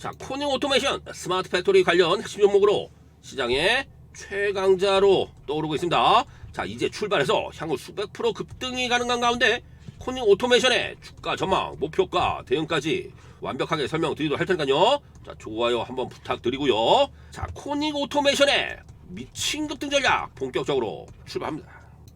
자, 코닝 오토메이션 스마트 팩토리 관련 핵심 종목으로 시장의 최강자로 떠오르고 있습니다. 자, 이제 출발해서 향후 수백 프로 급등이 가능한 가운데 코닝 오토메이션의 주가 전망, 목표가, 대응까지 완벽하게 설명드리도록 할 테니까요. 자, 좋아요 한번 부탁드리고요. 자, 코닝 오토메이션의 미친 급등 전략 본격적으로 출발합니다.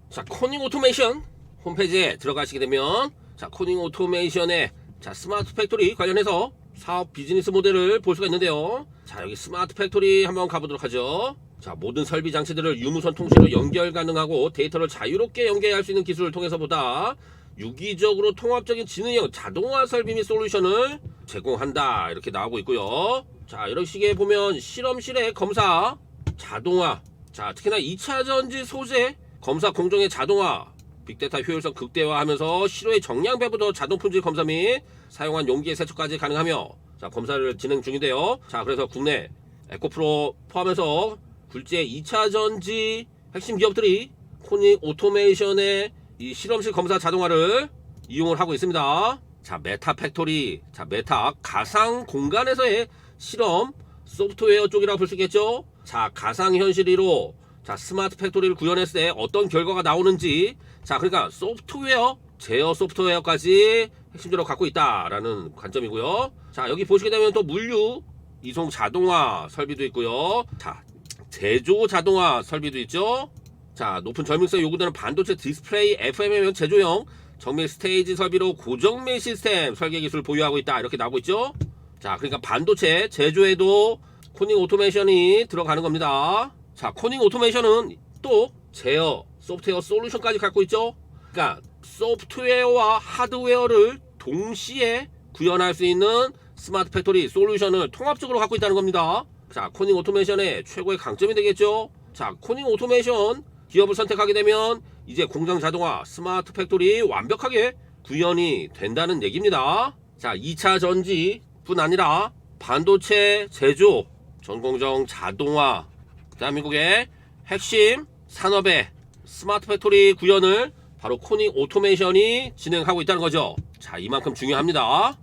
자, 코닝 오토메이션 홈페이지에 들어가시게 되면 자, 코닝 오토메이션의 자, 스마트 팩토리 관련해서 사업 비즈니스 모델을 볼 수가 있는데요. 자, 여기 스마트 팩토리 한번 가보도록 하죠. 자, 모든 설비 장치들을 유무선 통신으로 연결 가능하고 데이터를 자유롭게 연계할 수 있는 기술을 통해서보다 유기적으로 통합적인 지능형 자동화 설비 및 솔루션을 제공한다. 이렇게 나오고 있고요. 자, 이런 식의 보면 실험실의 검사, 자동화, 자, 특히나 2차 전지 소재, 검사 공정의 자동화, 빅데이터 효율성 극대화하면서 실외 정량 배부도 자동 품질 검사 및 사용한 용기의 세척까지 가능하며 자 검사를 진행 중인데요. 자 그래서 국내 에코프로 포함해서 굴지의 2차 전지 핵심 기업들이 코닉 오토메이션의 이 실험실 검사 자동화를 이용을 하고 있습니다. 자 메타 팩토리, 자 메타 가상 공간에서의 실험 소프트웨어 쪽이라고 볼수 있겠죠. 자 가상 현실이로 자 스마트 팩토리를 구현했을 때 어떤 결과가 나오는지 자 그러니까 소프트웨어 제어 소프트웨어까지 핵심적으로 갖고 있다라는 관점이고요. 자 여기 보시게 되면 또 물류 이송 자동화 설비도 있고요. 자 제조 자동화 설비도 있죠. 자 높은 절명성 요구되는 반도체 디스플레이 FMM 제조용 정밀 스테이지 설비로 고정밀 시스템 설계 기술을 보유하고 있다 이렇게 나오고 있죠. 자 그러니까 반도체 제조에도 코닝 오토메이션이 들어가는 겁니다. 자 코닝 오토메이션은 또 제어 소프트웨어 솔루션까지 갖고 있죠. 그러니까 소프트웨어와 하드웨어를 동시에 구현할 수 있는 스마트 팩토리 솔루션을 통합적으로 갖고 있다는 겁니다. 자, 코닝 오토메이션의 최고의 강점이 되겠죠. 자, 코닝 오토메이션 기업을 선택하게 되면 이제 공장 자동화 스마트 팩토리 완벽하게 구현이 된다는 얘기입니다. 자, 2차 전지뿐 아니라 반도체 제조, 전공정 자동화, 대한민국의 핵심 산업의 스마트 팩토리 구현을 바로 코닝 오토메이션이 진행하고 있다는 거죠. 자, 이만큼 중요합니다.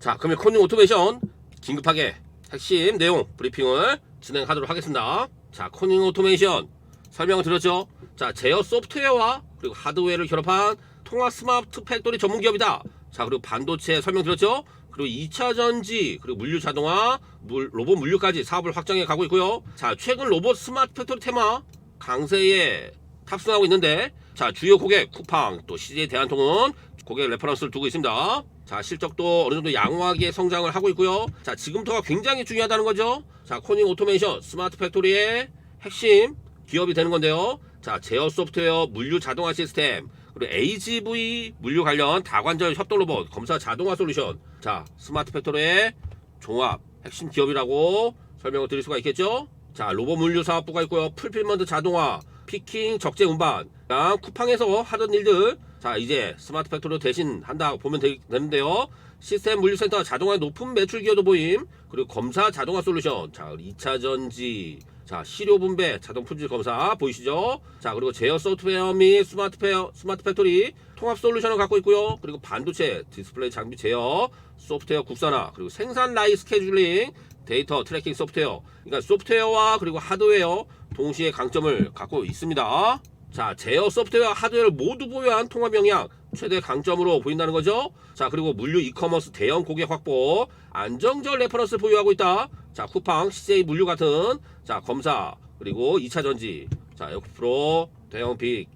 자, 그러면 코닝 오토메이션 긴급하게 핵심 내용 브리핑을 진행하도록 하겠습니다. 자, 코닝 오토메이션 설명을 드렸죠. 자, 제어 소프트웨어와 그리고 하드웨어를 결합한 통합 스마트 팩토리 전문 기업이다. 자, 그리고 반도체 설명 드렸죠. 그리고 2차 전지, 그리고 물류 자동화, 물, 로봇 물류까지 사업을 확장해 가고 있고요. 자, 최근 로봇 스마트 팩토리 테마 강세에 탑승하고 있는데, 자, 주요 고객 쿠팡 또 CJ 대한통운 고객 레퍼런스를 두고 있습니다. 자, 실적도 어느 정도 양호하게 성장을 하고 있고요. 자, 지금부터가 굉장히 중요하다는 거죠. 자, 코닝 오토메이션 스마트 팩토리의 핵심 기업이 되는 건데요. 자, 제어 소프트웨어, 물류 자동화 시스템, 그리고 AGV 물류 관련 다관절 협동 로봇, 검사 자동화 솔루션. 자, 스마트 팩토리의 종합 핵심 기업이라고 설명을 드릴 수가 있겠죠. 자, 로봇 물류 사업부가 있고요. 풀필먼트 자동화, 피킹, 적재 운반. 자, 쿠팡에서 하던 일들. 자, 이제 스마트 팩토리로 대신 한다 보면 되, 되는데요. 시스템 물류센터 자동화 높은 매출 기여도 보임. 그리고 검사 자동화 솔루션. 자, 2차 전지. 자, 시료 분배, 자동 품질 검사 보이시죠? 자, 그리고 제어 소프트웨어 및 스마트 페어, 스마트 팩토리 통합 솔루션을 갖고 있고요. 그리고 반도체, 디스플레이 장비 제어, 소프트웨어 국산화, 그리고 생산 라인 스케줄링, 데이터 트래킹 소프트웨어. 그러니까 소프트웨어와 그리고 하드웨어 동시에 강점을 갖고 있습니다. 자, 제어 소프트웨어 하드웨어를 모두 보유한 통합 영향 최대 강점으로 보인다는 거죠. 자, 그리고 물류 이커머스 대형 고객 확보, 안정적 레퍼런스 보유하고 있다. 자, 쿠팡, CJ 물류 같은 자, 검사, 그리고 2차 전지, 자, 에코프로, 대형 빅,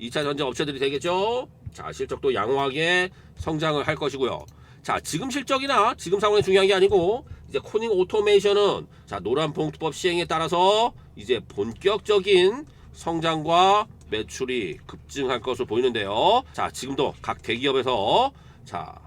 2차 전지 업체들이 되겠죠. 자, 실적도 양호하게 성장을 할 것이고요. 자, 지금 실적이나 지금 상황이 중요한 게 아니고 이제 코닝 오토메이션은 자, 노란 봉투법 시행에 따라서 이제 본격적인 성장과 매출이 급증할 것으로 보이는데요. 자, 지금도 각 대기업에서 자,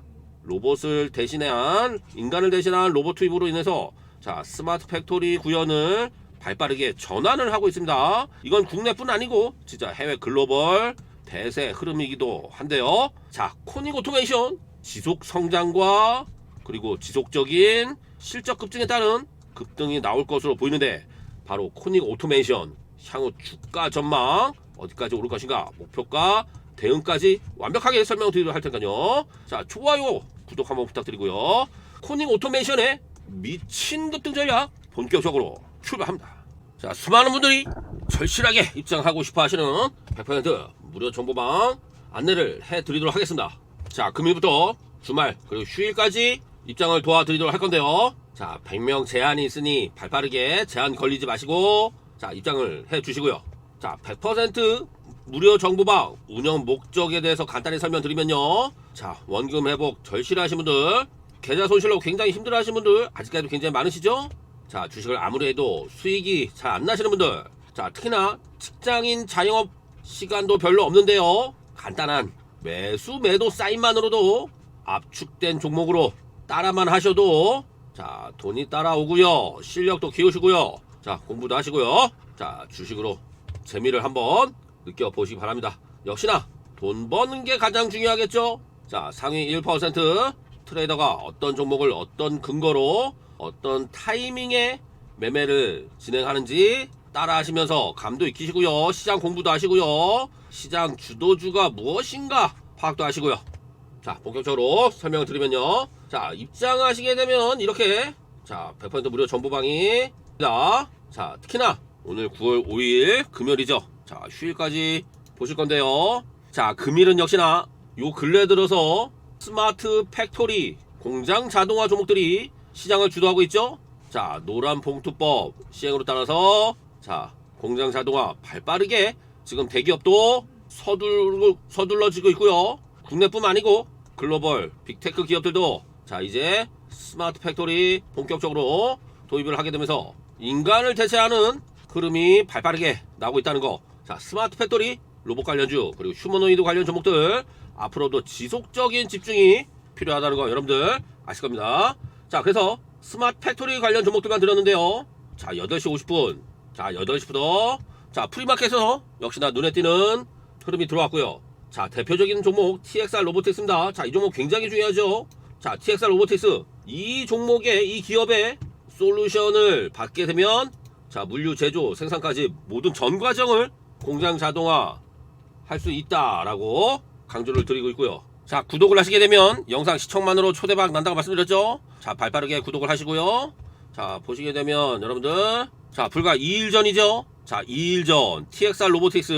로봇을 대신한 인간을 대신한 로봇 투입으로 인해서 자, 스마트 팩토리 구현을 발빠르게 전환을 하고 있습니다. 이건 국내뿐 아니고 진짜 해외 글로벌 대세 흐름이기도 한데요. 자, 코닝 오토메이션 지속 성장과 그리고 지속적인 실적 급증에 따른 급등이 나올 것으로 보이는데 바로 코닝 오토메이션 향후 주가 전망 어디까지 오를 것인가 목표가 대응까지 완벽하게 설명드리도록 할 테니까요. 자, 좋아요, 구독 한번 부탁드리고요. 코닝 오토메이션의 미친 급등 전략 본격적으로 출발합니다. 자, 수많은 분들이 절실하게 입장하고 싶어 하시는 100% 무료 정보방 안내를 해드리도록 하겠습니다. 자, 금일부터 주말 그리고 휴일까지 입장을 도와드리도록 할 건데요. 자, 100명 제한이 있으니 발빠르게 제한 걸리지 마시고 자, 입장을 해 주시고요. 자, 100% 무료 정보방 운영 목적에 대해서 간단히 설명드리면요. 자, 원금 회복 절실하신 분들, 계좌 손실로 굉장히 힘들어하시는 분들 아직까지도 굉장히 많으시죠? 자, 주식을 아무리 해도 수익이 잘 안 나시는 분들, 자, 특히나 직장인 자영업 시간도 별로 없는데요. 간단한 매수 매도 사인만으로도 압축된 종목으로 따라만 하셔도 자, 돈이 따라오고요. 실력도 키우시고요. 자, 공부도 하시고요. 자, 주식으로 재미를 한번 느껴보시기 바랍니다. 역시나 돈 버는 게 가장 중요하겠죠? 자, 상위 1% 트레이더가 어떤 종목을 어떤 근거로 어떤 타이밍에 매매를 진행하는지 따라 하시면서 감도 익히시고요. 시장 공부도 하시고요. 시장 주도주가 무엇인가 파악도 하시고요. 자, 본격적으로 설명을 드리면요. 자, 입장하시게 되면 이렇게 자, 100% 무료 정보방이 다 자, 특히나 오늘 9월 5일 금요일이죠. 자, 휴일까지 보실 건데요. 자, 금일은 역시나 요 근래 들어서 스마트 팩토리 공장 자동화 종목들이 시장을 주도하고 있죠. 자, 노란 봉투법 시행으로 따라서 자, 공장 자동화 발빠르게 지금 대기업도 서둘, 서둘러지고 있고요. 국내뿐만 아니고 글로벌 빅테크 기업들도 자, 이제 스마트 팩토리 본격적으로 도입을 하게 되면서 인간을 대체하는 흐름이 발빠르게 나오고 있다는 거. 자, 스마트 팩토리, 로봇 관련주, 그리고 휴머노이드 관련 종목들 앞으로도 지속적인 집중이 필요하다는 거 여러분들 아실 겁니다. 자, 그래서 스마트 팩토리 관련 종목들만 들었는데요. 자, 8시 50분. 자, 8시부터 자, 프리마켓에서 역시나 눈에 띄는 흐름이 들어왔고요. 자, 대표적인 종목 TXR 로보틱스입니다. 자, 이 종목 굉장히 중요하죠. 자, TXR 로보틱스 이 종목의 이 기업의 솔루션을 받게 되면 자, 물류 제조 생산까지 모든 전 과정을 공장 자동화 할 수 있다라고 강조를 드리고 있고요. 자, 구독을 하시게 되면 영상 시청만으로 초대박 난다고 말씀드렸죠? 자, 발빠르게 구독을 하시고요. 자, 보시게 되면 여러분들 자, 불과 2일 전이죠? 자, 2일 전 TXR 로보틱스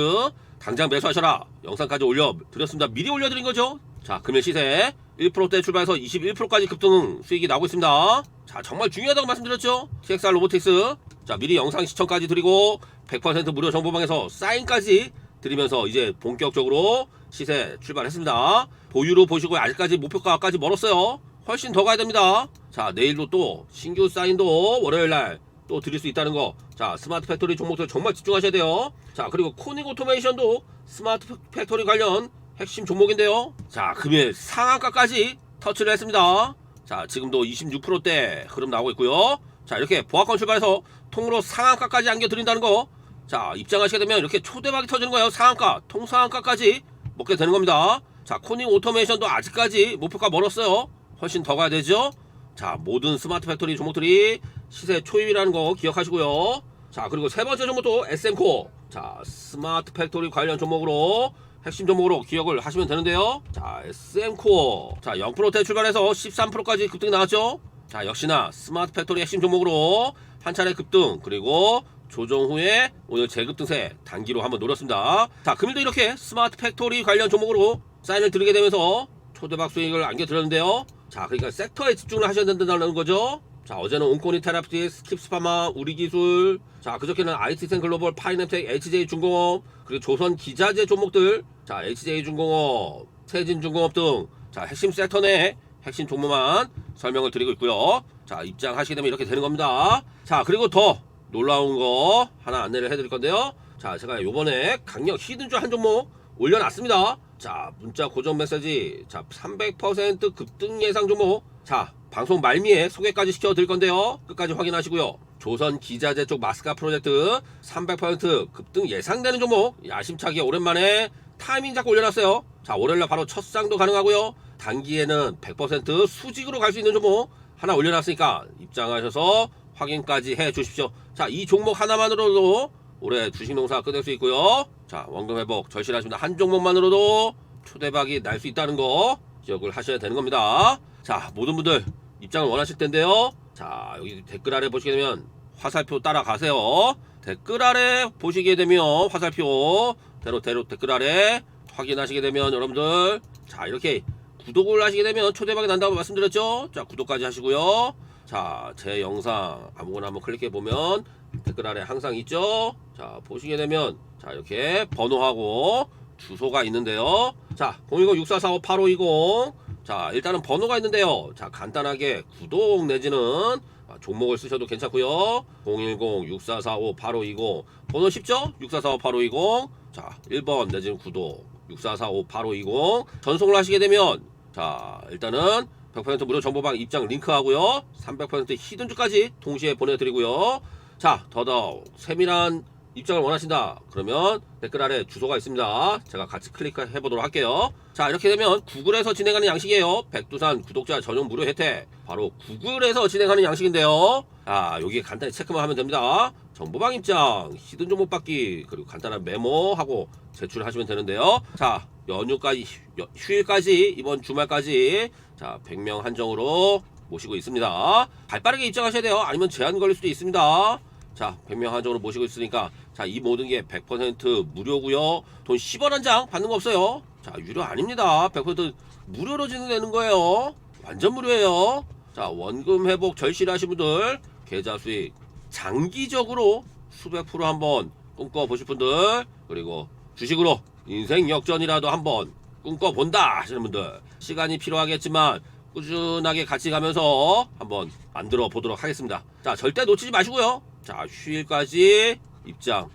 당장 매수하셔라. 영상까지 올려드렸습니다. 미리 올려드린 거죠? 자, 금일 시세 1%대 출발해서 21%까지 급등 수익이 나오고 있습니다. 자, 정말 중요하다고 말씀드렸죠? TXR 로보틱스. 자, 미리 영상 시청까지 드리고 100% 무료 정보방에서 사인까지 드리면서 이제 본격적으로 시세 출발했습니다. 보유로 보시고 아직까지 목표가까지 멀었어요. 훨씬 더 가야 됩니다. 자, 내일도 또 신규 사인도 월요일 날 또 드릴 수 있다는 거. 자, 스마트 팩토리 종목들 정말 집중하셔야 돼요. 자, 그리고 코닉 오토메이션도 스마트 팩토리 관련 핵심 종목인데요. 자, 금일 상한가까지 터치를 했습니다. 자, 지금도 26%대 흐름 나오고 있고요. 자, 이렇게 보합권 출발해서 통으로 상한가까지 안겨드린다는 거. 자, 입장하시게 되면 이렇게 초대박이 터지는 거예요. 상한가, 통상한가까지 먹게 되는 겁니다. 자, 코닝 오토메이션도 아직까지 목표가 멀었어요. 훨씬 더 가야 되죠. 자, 모든 스마트 팩토리 종목들이 시세 초입이라는 거 기억하시고요. 자, 그리고 세 번째 종목도 SM코어. 자, 스마트 팩토리 관련 종목으로 핵심 종목으로 기억을 하시면 되는데요. 자, SM코어. 자, 0%대 출발해서 13%까지 급등이 나왔죠. 자, 역시나 스마트 팩토리 핵심 종목으로 한 차례 급등, 그리고 조정 후에 오늘 재급등세 단기로 한번 노렸습니다. 자, 금일도 이렇게 스마트 팩토리 관련 종목으로 사인을 드리게 되면서 초대박 수익을 안겨드렸는데요. 자, 그러니까 섹터에 집중을 하셔야 된다는 거죠. 자, 어제는 온코니 테라피티스, 킵스파마, 우리기술, 자, 그저께는 IT센 글로벌, 파이낸텍, HJ중공업, 그리고 조선 기자재 종목들, 자, HJ중공업, 세진중공업 등, 자, 핵심 섹터 내 핵심 종목만 설명을 드리고 있고요. 자, 입장하시게 되면 이렇게 되는 겁니다. 자, 그리고 더 놀라운 거 하나 안내를 해드릴 건데요. 자, 제가 요번에 강력 히든주 한 종목 올려놨습니다. 자, 문자 고정 메시지, 자, 300% 급등 예상 종목. 자, 방송 말미에 소개까지 시켜드릴 건데요. 끝까지 확인하시고요. 조선 기자재 쪽 마스카 프로젝트 300% 급등 예상되는 종목. 야심차게 오랜만에 타이밍 잡고 올려놨어요. 자, 월요일날 바로 첫 쌍도 가능하고요. 단기에는 100% 수직으로 갈 수 있는 종목 하나 올려놨으니까 입장하셔서 확인까지 해 주십시오. 자, 이 종목 하나만으로도 올해 주식 농사 끝낼 수 있고요. 자, 원금 회복 절실하십니다. 한 종목만으로도 초대박이 날 수 있다는 거 기억을 하셔야 되는 겁니다. 자, 모든 분들 입장을 원하실 텐데요. 자 여기 댓글 아래 보시게 되면 화살표 따라가세요. 댓글 아래 보시게 되면 화살표 대로 대로 댓글 아래 확인하시게 되면 여러분들 자 이렇게 구독을 하시게 되면 초대박이 난다고 말씀드렸죠. 자 구독까지 하시고요. 자 제 영상 아무거나 한번 클릭해 보면 댓글 아래 항상 있죠. 자 보시게 되면 자 이렇게 번호하고 주소가 있는데요. 자 010-6445-8520 자 일단은 번호가 있는데요. 자 간단하게 구독 내지는 아, 종목을 쓰셔도 괜찮고요. 010-6445-8520 번호 쉽죠? 6445-8520 자 1번 내지는 구독 6445-8520 전송을 하시게 되면 자 일단은 100% 무료 정보방 입장 링크하고요 300% 히든주까지 동시에 보내드리고요 자 더더욱 세밀한 입장을 원하신다. 그러면 댓글 아래 주소가 있습니다. 제가 같이 클릭해 보도록 할게요. 자 이렇게 되면 구글에서 진행하는 양식이에요. 백두산 구독자 전용 무료 혜택. 바로 구글에서 진행하는 양식인데요. 자 여기에 간단히 체크만 하면 됩니다. 정보방 입장 히든 종목 받기 그리고 간단한 메모하고 제출하시면 되는데요. 자 연휴까지 휴- 휴일까지 이번 주말까지. 자 100명 한정으로 모시고 있습니다. 발 빠르게 입장하셔야 돼요. 아니면 제한 걸릴 수도 있습니다. 자 100명 한정으로 모시고 있으니까 자 이 모든 게 100% 무료고요. 돈 10원 한 장 받는 거 없어요. 자 유료 아닙니다. 100% 무료로 진행되는 거예요. 완전 무료예요. 자 원금 회복 절실하신 분들 계좌 수익 장기적으로 수백 프로 한번 꿈꿔 보실 분들 그리고 주식으로 인생 역전이라도 한번 꿈꿔 본다 하시는 분들 시간이 필요하겠지만 꾸준하게 같이 가면서 한번 만들어 보도록 하겠습니다. 자 절대 놓치지 마시고요. 자 휴일까지 입장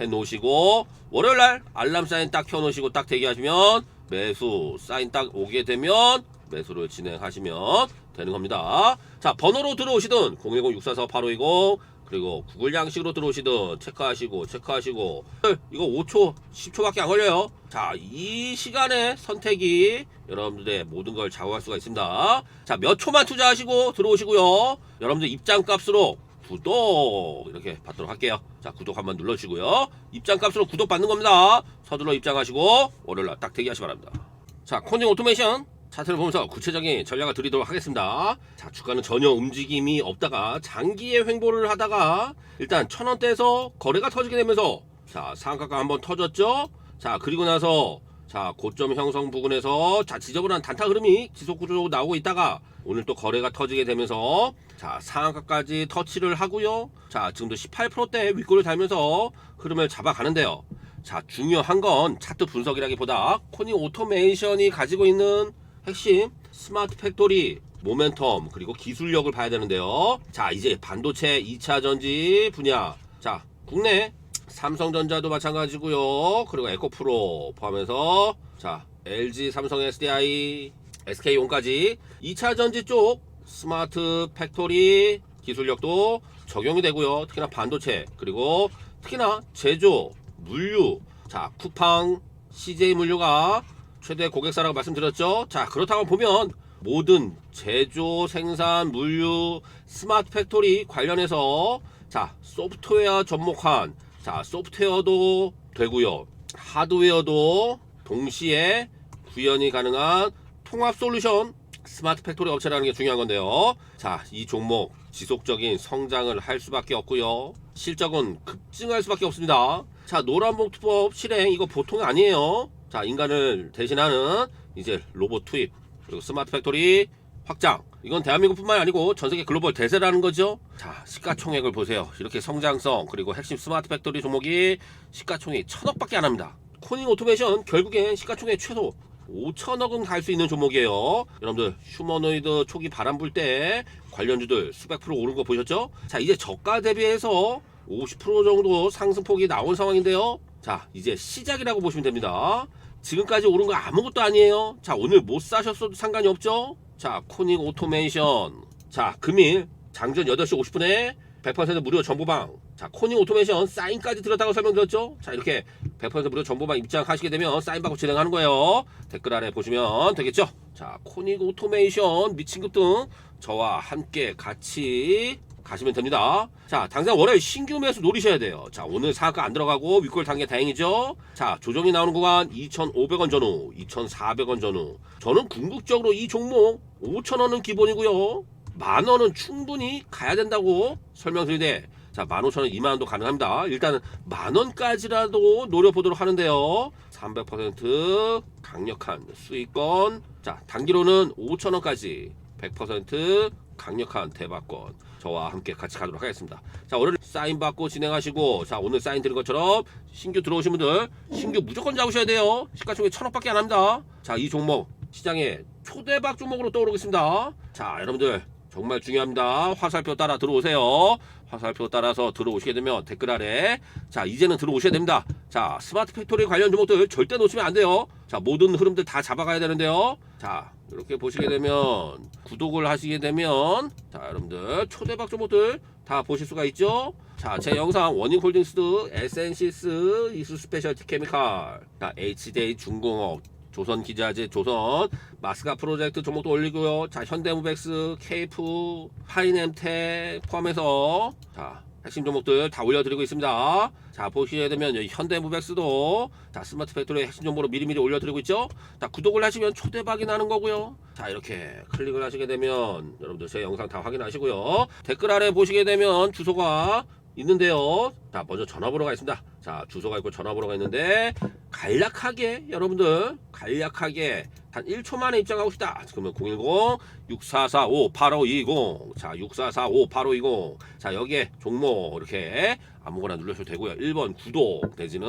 해 놓으시고 월요일 날 알람 사인 딱 켜 놓으시고 딱 대기하시면 매수 사인 딱 오게 되면 매수를 진행하시면 되는 겁니다. 자 번호로 들어오시든 010-644-8520 그리고 구글 양식으로 들어오시든 체크하시고 체크하시고 이거 5초 10초밖에 안 걸려요. 자 이 시간에 선택이 여러분들의 모든 걸 좌우할 수가 있습니다. 자 몇 초만 투자하시고 들어오시고요. 여러분들 입장 값으로 구독 이렇게 받도록 할게요. 자 구독 한번 눌러주시고요. 입장 값으로 구독 받는 겁니다. 서둘러 입장하시고 월요일날 딱 대기하시 기 바랍니다. 자 코닝 오토메이션 차트를 보면서 구체적인 전략을 드리도록 하겠습니다. 자 주가는 전혀 움직임이 없다가 장기의 횡보를 하다가 일단 천 원대에서 거래가 터지게 되면서 자 상한가가 한번 터졌죠. 자 그리고 나서 자 고점 형성 부근에서 자 지저분한 단타 흐름이 지속 구조로 나오고 있다가 오늘 또 거래가 터지게 되면서 자 상한가까지 터치를 하고요. 자 지금도 18%대 윗골을 달면서 흐름을 잡아가는데요. 자 중요한 건 차트 분석이라기보다 코니 오토메이션이 가지고 있는 핵심 스마트 팩토리 모멘텀 그리고 기술력을 봐야 되는데요. 자 이제 반도체 2차 전지 분야 자 국내 삼성전자도 마찬가지고요. 그리고 에코프로 포함해서 자 LG 삼성 SDI SK온까지 2차 전지 쪽 스마트 팩토리 기술력도 적용이 되고요. 특히나 반도체 그리고 특히나 제조 물류 자 쿠팡 CJ 물류가 최대 고객사라고 말씀드렸죠. 자 그렇다고 보면 모든 제조 생산 물류 스마트 팩토리 관련해서 자 소프트웨어 접목한 자 소프트웨어도 되고요 하드웨어도 동시에 구현이 가능한 통합 솔루션 스마트 팩토리 업체라는 게 중요한 건데요. 자, 이 종목 지속적인 성장을 할 수밖에 없고요. 실적은 급증할 수밖에 없습니다. 자, 노란봉투법 실행 이거 보통 아니에요. 자, 인간을 대신하는 이제 로봇 투입 그리고 스마트 팩토리 확장. 이건 대한민국뿐만 아니고 전 세계 글로벌 대세라는 거죠. 자, 시가총액을 보세요. 이렇게 성장성 그리고 핵심 스마트 팩토리 종목이 시가총액 천억밖에 안 합니다. 코닝 오토메이션 결국엔 시가총액 최소 5천억은 갈 수 있는 종목이에요. 여러분들 휴머노이드 초기 바람 불 때 관련주들 수백 프로 오른 거 보셨죠? 자 이제 저가 대비해서 50% 정도 상승폭이 나온 상황인데요. 자 이제 시작이라고 보시면 됩니다. 지금까지 오른 거 아무것도 아니에요. 자 오늘 못 사셨어도 상관이 없죠. 자 코닝 오토메이션 자 금일 장전 8시 50분에 100% 무료 정보방 자 코닝 오토메이션 사인까지 들었다고 설명드렸죠? 자 이렇게 100% 무료 정보방 입장하시게 되면 사인 받고 진행하는 거예요. 댓글 아래 보시면 되겠죠? 자 코닝 오토메이션 미친급 등 저와 함께 같이 가시면 됩니다. 자 당장 월요일 신규 매수 노리셔야 돼요. 자 오늘 사가 안 들어가고 윗골 단계 다행이죠? 자 조정이 나오는 구간 2,500원 전후 2,400원 전후. 저는 궁극적으로 이 종목 5,000원은 기본이고요. 만 원은 충분히 가야 된다고 설명드리는데 자, 만 오천 원, 이만 원도 가능합니다. 일단은 만 원까지라도 노려보도록 하는데요. 300% 강력한 수익권. 자, 단기로는 5천 원까지 100% 강력한 대박권. 저와 함께 같이 가도록 하겠습니다. 자, 오늘 사인 받고 진행하시고, 자, 오늘 사인 드린 것처럼 신규 들어오신 분들, 신규 무조건 잡으셔야 돼요. 시가총액 천 원밖에 안 합니다. 자, 이 종목 시장에 초대박 종목으로 떠오르고 있습니다. 자, 여러분들 정말 중요합니다. 화살표 따라 들어오세요. 화살표 따라서 들어오시게 되면 댓글 아래 자 이제는 들어오셔야 됩니다. 자 스마트 팩토리 관련 종목들 절대 놓치면 안 돼요. 자 모든 흐름들 다 잡아가야 되는데요. 자 이렇게 보시게 되면 구독을 하시게 되면 자 여러분들 초대박 종목들 다 보실 수가 있죠. 자, 제 영상 워닝홀딩스, 에센시스, 이수 스페셜티 케미칼, 자, HDA 중공업, 조선 기자재, 조선 마스가 프로젝트 종목도 올리고요. 자, 현대무백스, 케이프, 하이nem텍 포함해서 자, 핵심 종목들 다 올려드리고 있습니다. 자, 보시게 되면 현대무백스도 자, 스마트 팩토리 핵심 정보로 미리미리 올려드리고 있죠. 자, 구독을 하시면 초대박이 나는 거고요. 자, 이렇게 클릭을 하시게 되면 여러분들 제 영상 다 확인하시고요. 댓글 아래 보시게 되면 주소가 있는데요. 자, 먼저 전화번호가 있습니다. 자, 주소가 있고 전화번호가 있는데 간략하게 여러분들 간략하게 단 1초 만에 입장하고 싶다. 그러면 010-6445-8520 자, 6445-8520 자, 여기에 종목 이렇게 아무거나 눌러주셔도 되고요. 1번 구독 내지는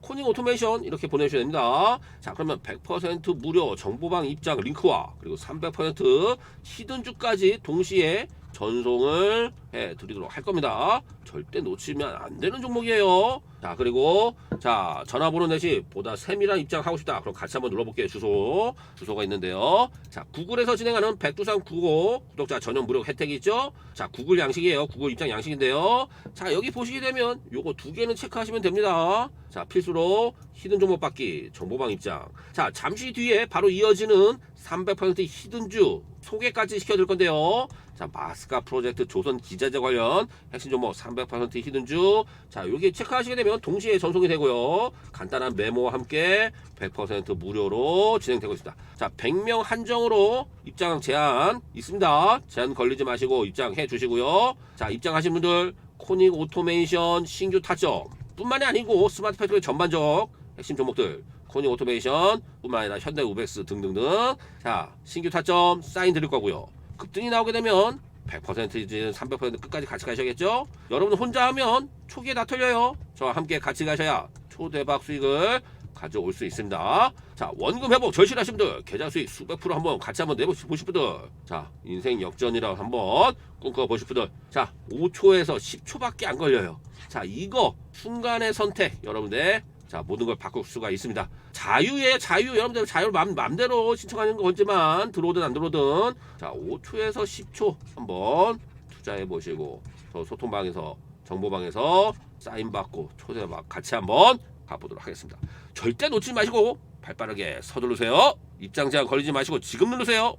코닝 오토메이션 이렇게 보내주셔야 됩니다. 자, 그러면 100% 무료 정보방 입장 링크와 그리고 300% 히든주까지 동시에 전송을 해 드리도록 할 겁니다. 절대 놓치면 안 되는 종목이에요. 자, 그리고 자, 전화번호 내시 보다 세밀한 입장하고 싶다. 그럼 같이 한번 눌러볼게요. 주소. 주소가 있는데요. 자, 구글에서 진행하는 백두산 구호 구독자 전용 무료 혜택이 있죠. 자, 구글 양식이에요. 구글 입장 양식인데요. 자, 여기 보시게 되면 요거 두 개는 체크하시면 됩니다. 자, 필수로 히든 종목 받기 정보방 입장. 자, 잠시 뒤에 바로 이어지는 300% 히든주 소개까지 시켜드릴 건데요. 자, 마스카 프로젝트 조선 기자재 관련 핵심 종목 300% 히든주. 자, 여기 체크하시게 되면 동시에 전송이 되고요. 간단한 메모와 함께 100% 무료로 진행되고 있습니다. 자, 100명 한정으로 입장 제한 있습니다. 제한 걸리지 마시고 입장해 주시고요. 자, 입장하신 분들 코닉 오토메이션 신규 타점 뿐만이 아니고 스마트 팩토리 전반적 핵심 종목들 코닉 오토메이션 뿐만 아니라 현대 우백스 등등등. 자 신규 타점 사인 드릴 거고요. 급등이 나오게 되면 100%이지 300% 끝까지 같이 가셔야겠죠? 여러분 혼자 하면 초기에 다 털려요. 저와 함께 같이 가셔야 초대박 수익을 가져올 수 있습니다. 자, 원금 회복 절실하신 분들, 계좌 수익 수백 프로 한번 같이 한번 내보시고 분들, 자, 인생 역전이라고 한번 꿈꿔보실 분들, 자, 5초에서 10초밖에 안 걸려요. 자, 이거 순간의 선택, 여러분들, 자, 모든 걸 바꿀 수가 있습니다. 자유의 자유, 여러분들 자유 맘, 맘대로 신청하는 거지만, 들어오든 안 들어오든, 자, 5초에서 10초 한번 투자해 보시고, 저 소통방에서, 정보방에서 사인 받고 초대박 같이 한번 가보도록 하겠습니다. 절대 놓치지 마시고 발빠르게 서두르세요. 입장 제한 걸리지 마시고 지금 누르세요.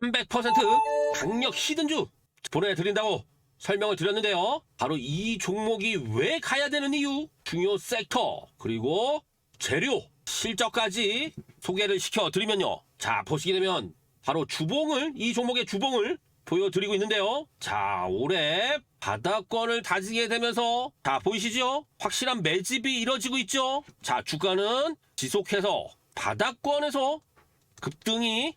300% 강력 히든주 보내드린다고 설명을 드렸는데요. 바로 이 종목이 왜 가야 되는 이유, 중요 섹터, 그리고 재료, 실적까지 소개를 시켜드리면요. 자, 보시게 되면 바로 주봉을, 이 종목의 주봉을 보여드리고 있는데요. 자, 올해 바닥권을 다지게 되면서 자, 보이시죠? 확실한 매집이 이뤄지고 있죠? 자, 주가는 지속해서 바닥권에서 급등이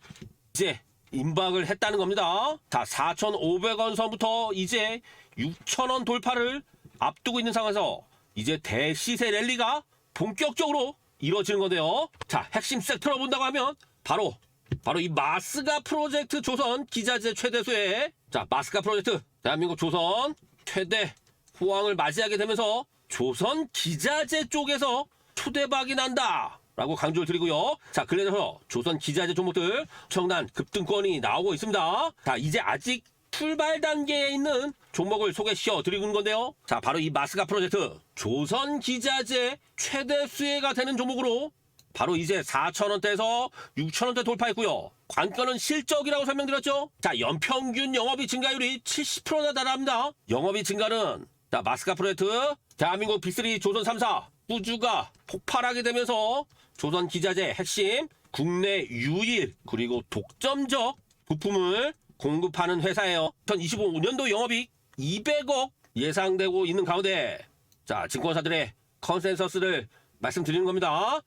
이제 임박을 했다는 겁니다. 자, 4,500원 선부터 이제 6,000원 돌파를 앞두고 있는 상황에서 이제 대시세 랠리가 본격적으로 이루어지는 건데요. 자, 핵심 섹터로 본다고 하면 바로 바로 이 마스가 프로젝트 조선 기자재 최대수의 자 마스가 프로젝트 대한민국 조선 최대 호황을 맞이하게 되면서 조선 기자재 쪽에서 초대박이 난다. 라고 강조를 드리고요. 자, 그래서 조선 기자재 종목들 청난 급등권이 나오고 있습니다. 자, 이제 아직 출발 단계에 있는 종목을 소개시켜 드리는 건데요. 자, 바로 이 마스가 프로젝트 조선 기자재 최대 수혜가 되는 종목으로 바로 이제 4,000원대에서 6,000원대 돌파했고요. 관건은 실적이라고 설명드렸죠. 자, 연평균 영업이 증가율이 70%나 달합니다. 영업이 증가는 자, 마스카 프로젝트, 대한민국 빅3 조선 3사 후주가 폭발하게 되면서 조선 기자재 핵심 국내 유일 그리고 독점적 부품을 공급하는 회사예요. 2025년도 영업이익 200억 예상되고 있는 가운데 자 증권사들의 컨센서스를 말씀드리는 겁니다.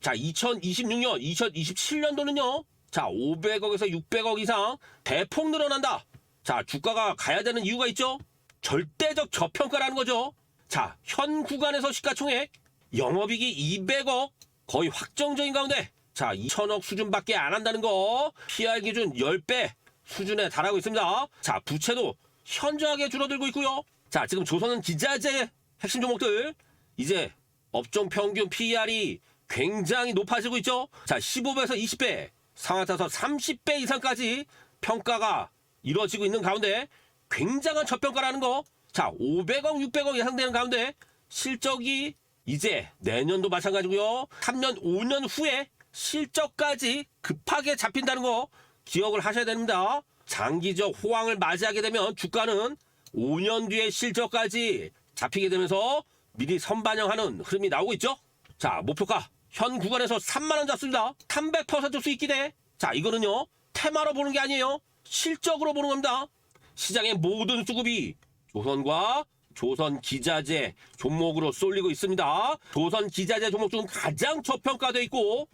자 2026년, 2027년도는요. 자 500억에서 600억 이상 대폭 늘어난다. 자 주가가 가야 되는 이유가 있죠. 절대적 저평가라는 거죠. 자 현 구간에서 시가총액 영업이익이 200억 거의 확정적인 가운데 자 2천억 수준밖에 안 한다는 거 PR 기준 10배 수준에 달하고 있습니다. 자 부채도 현저하게 줄어들고 있고요. 자 지금 조선은 기자재 핵심 종목들 이제 업종 평균 PER이 굉장히 높아지고 있죠. 자 15배에서 20배 상하 타서 30배 이상까지 평가가 이루어지고 있는 가운데 굉장한 저평가라는 거. 자 500억 600억 예상되는 가운데 실적이 이제 내년도 마찬가지고요. 3년 5년 후에 실적까지 급하게 잡힌다는 거 기억을 하셔야 됩니다. 장기적 호황을 맞이하게 되면 주가는 5년 뒤에 실적까지 잡히게 되면서 미리 선반영하는 흐름이 나오고 있죠. 자, 목표가 현 구간에서 3만 원 잡습니다. 300% 수익 기대. 자, 이거는요. 테마로 보는 게 아니에요. 실적으로 보는 겁니다. 시장의 모든 수급이 조선과 조선 기자재 종목으로 쏠리고 있습니다. 조선 기자재 종목 중 가장 저평가되어 있고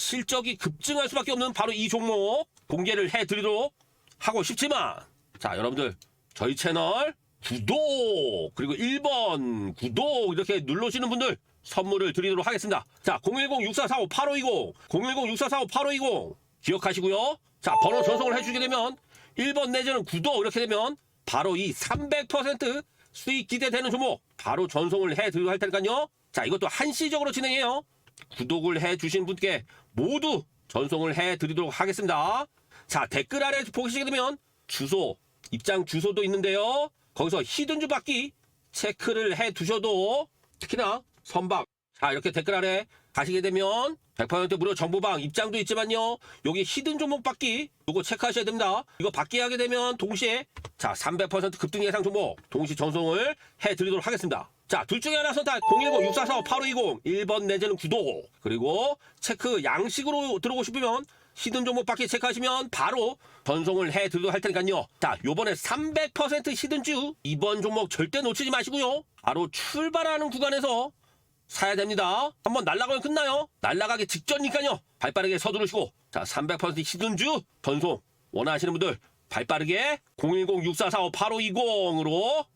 실적이 급증할 수밖에 없는 바로 이 종목 공개를 해드리도록 하고 싶지만 자 여러분들 저희 채널 구독 그리고 1번 구독 이렇게 눌러주시는 분들 선물을 드리도록 하겠습니다. 자 010-6445-8520 010-6445-8520 기억하시고요. 자 번호 전송을 해주게 되면 1번 내지는 구독 이렇게 되면 바로 이 300% 수익 기대되는 종목 바로 전송을 해드리도록 할 테니까요. 자 이것도 한시적으로 진행해요. 구독을 해주신 분께 모두 전송을 해드리도록 하겠습니다. 자 댓글 아래 보시게 되면 주소 입장 주소도 있는데요. 거기서 히든주 받기 체크를 해두셔도 특히나 선박 자 이렇게 댓글 아래 가시게 되면 100% 무료 정보방 입장도 있지만요. 여기 히든 종목 받기 요거 체크하셔야 됩니다. 이거 받기 하게 되면 동시에 자 300% 급등 예상 종목 동시 전송을 해드리도록 하겠습니다. 자, 둘 중에 하나 선택 010-6445-8520 1번 내지는 구독 그리고 체크 양식으로 들어오고 싶으면 히든 종목 받기 체크하시면 바로 전송을 해드리도록 할 테니까요. 자, 요번에 300% 히든주 이번 종목 절대 놓치지 마시고요. 바로 출발하는 구간에서 사야 됩니다. 한번 날아가면 끝나요. 날아가기 직전이니까요. 발빠르게 서두르시고 자300% 히든주 전송 원하시는 분들 발빠르게 010-6445-8520으로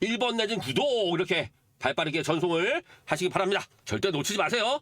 (1번) 내진 구독! 이렇게 발빠르게 전송을 하시기 바랍니다. 절대 놓치지 마세요